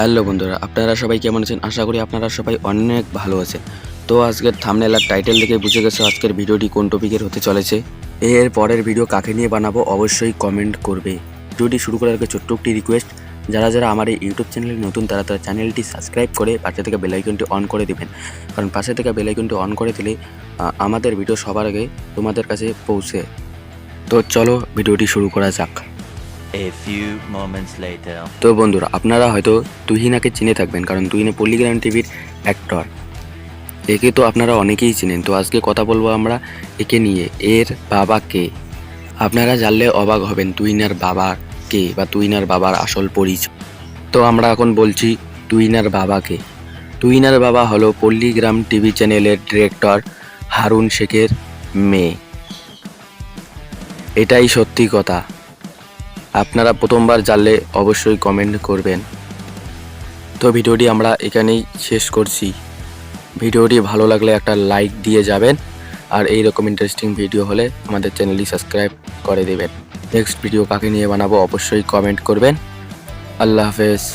Hello বন্ধুরা, আপনারা সবাই কেমন আছেন? আশা করি আপনারা সবাই অনেক ভালো আছেন। তো আজকের থামনেল আর টাইটেল দেখে বুঝে গেছো আজকের ভিডিওটি কোন টপিকের হতে চলেছে। এর পরের ভিডিও কাকে নিয়ে বানাবো অবশ্যই কমেন্ট করবে। ভিডিওটি শুরু করার আগে ছোট্ট একটি রিকোয়েস্ট যারা যারা আমার এই ইউটিউব চ্যানেলে নতুন, তারা তারা চ্যানেলটি সাবস্ক্রাইব করে পাশে থেকে বেলাইকনটি অন করে দেবেন। কারণ পাশে থেকে বেলাইকনটি অন করে দিলে আমাদের ভিডিও সবার আগে তোমাদের কাছে পৌঁছে। তো চলো ভিডিওটি শুরু করা যাক। তো বন্ধুরা, আপনারা হয়তো তুহিনাকে চিনে থাকবেন, কারণ তুহিনা পল্লিগ্রাম টিভির অ্যাক্টর একে তো আপনারা অনেকেই চিনেন। তো আজকে কথা বলব আমরা একে নিয়ে, এর বাবা কে? আপনারা জানলে অবাক হবেন তুহিনার বাবা কে বা তুহিনার বাবার আসল পরিচয়। তো আমরা এখন বলছি তুহিনার বাবাকে তুহিনার বাবা হলো পল্লিগ্রাম টিভি চ্যানেলের ডিরেক্টর হারুন শেখের মেয়ে। এটাই সত্যি কথা। আপনারা প্রথমবার জানলে অবশ্যই কমেন্ট করবেন। তো ভিডিওটি আমরা এখানেই শেষ করছি। ভিডিওটি ভালো লাগলে একটা লাইক দিয়ে যাবেন। আর এই রকম ইন্টারেস্টিং ভিডিও হলে আমাদের চ্যানেলটি সাবস্ক্রাইব করে দেবেন। নেক্সট ভিডিও কাকে নিয়ে বানাবো অবশ্যই কমেন্ট করবেন। আল্লাহ হাফেজ।